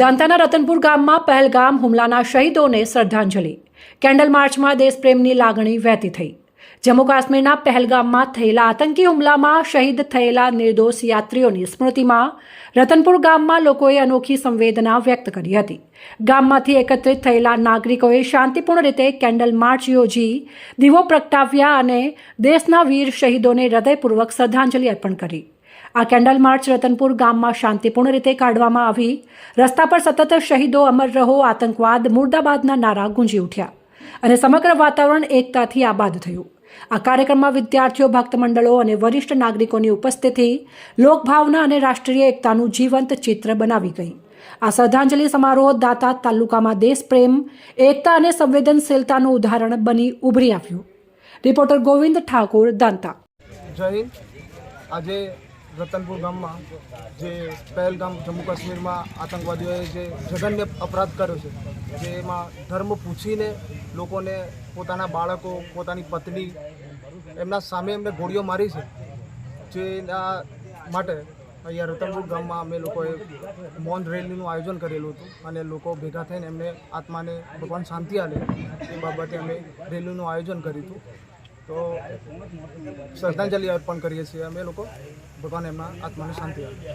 દાંતાના રતનપુર ગામમાં પહેલગામ હુમલાના શહીદોને શ્રદ્ધાંજલિ. કેન્ડલ માર્ચમાં દેશપ્રેમની લાગણી વહેતી થઈ. જમ્મુ કાશ્મીરના પહેલગામમાં થયેલા આતંકી હુમલામાં શહીદ થયેલા નિર્દોષ યાત્રીઓની સ્મૃતિમાં રતનપુર ગામમાં લોકોએ અનોખી સંવેદના વ્યક્ત કરી હતી. ગામમાંથી એકત્રિત થયેલા નાગરિકોએ શાંતિપૂર્ણ રીતે કેન્ડલ માર્ચ યોજી, દીવો પ્રગટાવ્યા અને દેશના વીર શહીદોને હૃદયપૂર્વક શ્રદ્ધાંજલિ અર્પણ કરી. આ કેન્ડલ માર્ચ રતનપુર ગામમાં શાંતિપૂર્ણ રીતે કાઢવામાં આવી. રસ્તા પર સતત શહીદો અમર રહો, આતંકવાદ, મુર્દાબાદના નારા ગુંજી ઉઠ્યા અને સમગ્ર વાતાવરણ એકતાથી આબાદ થયું. આ કાર્યક્રમમાં વિદ્યાર્થીઓ ભક્ત મંડળો અને વરિષ્ઠ નાગરિકોની ઉપસ્થિતિ, લોકભાવના અને રાષ્ટ્રીય એકતાનું જીવંત ચિત્ર બનાવી ગઈ. આ શ્રદ્ધાંજલિ સમારોહ દાતા તાલુકામાં દેશપ્રેમ, એકતા અને સંવેદનશીલતાનું ઉદાહરણ બની ઉભરી આવ્યું. રિપોર્ટર ગોવિંદ ઠાકોર, દાંતા. જય આજે રતનપુર ગામમાં જે પહેલગામ જમ્મુ કાશ્મીરમાં આતંકવાદીઓએ જે જઘન્ય અપરાધ કર્યો છે, જેમાં ધર્મ પૂછીને લોકોને પોતાના બાળકો, પોતાની પત્ની, એમના સામે એમને ગોળીઓ મારી છે, જેના માટે અહીંયા રતનપુર ગામમાં અમે લોકોએ મૌન રેલીનું આયોજન કરેલું હતું અને લોકો ભેગા થઈને એમને આત્માને ભગવાન શાંતિ આલે એ બાબતે અમે રેલીનું આયોજન કર્યું હતું. તો શ્રદ્ધાંજલિ અર્પણ કરીએ છીએ અમે લોકો. ભગવાન એમના આત્માને શાંતિ આપે.